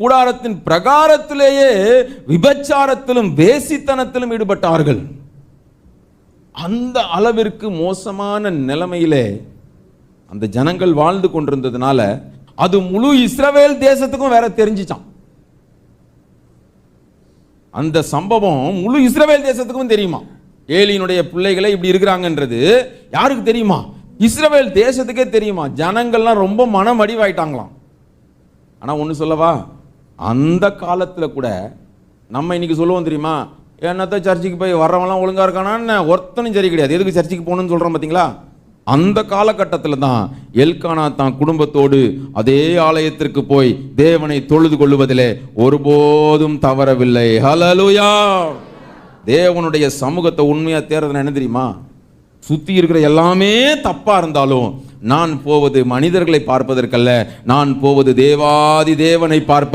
கூடாரத்தின் பிரகாரத்திலேயே விபச்சாரத்திலும் வேசித்தனத்திலும் ஈடுபட்டார்கள். அந்த அளவிற்கு மோசமான நிலைமையிலே அந்த ஜனங்கள் வாழ்ந்து கொண்டிருந்ததுனால அது முழு இஸ்ரவேல் தேசத்துக்கும் வேற தெரிஞ்சிச்சான். அந்த சம்பவம் முழு இஸ்ரவேல் தேசத்துக்கும் தெரியுமா? ஏலியினுடைய பிள்ளைகளை இப்படி இருக்கிறாங்கன்றது யாருக்கு தெரியுமா? இஸ்ரவேல் தேசத்துக்கே தெரியுமா? ஜனங்கள்லாம் ரொம்ப மனம் வடிவாயிட்டாங்களாம் ஆனா ஒன்று சொல்லவா? அந்த காலத்தில் கூட நம்ம இன்னைக்கு சொல்லுவோம் தெரியுமா? என்னத்த சர்ச்சுக்கு போய் வர்றவங்களாம் ஒழுங்காக இருக்கானான்னு ஒருத்தனும் சரி கிடையாது. எதுக்கு சர்ச்சுக்கு போகணும்னு சொல்கிறோம் பார்த்தீங்களா அந்த காலகட்டத்தில் தான் எல்கானா தான் குடும்பத்தோடு அதே ஆலயத்திற்கு போய் தேவனை தொழுது கொள்ளுவதிலே ஒருபோதும் தவறவில்லை. ஹலலுயா தேவனுடைய சமூகத்தை உண்மையாக தேர்தல் என்ன தெரியுமா? சுற்றி இருக்கிற எல்லாமே தப்பாக இருந்தாலும் நான் போவது மனிதர்களை பார்ப்பதற்கல்ல நான் போவது தேவாதி தேவனை பார்ப்பது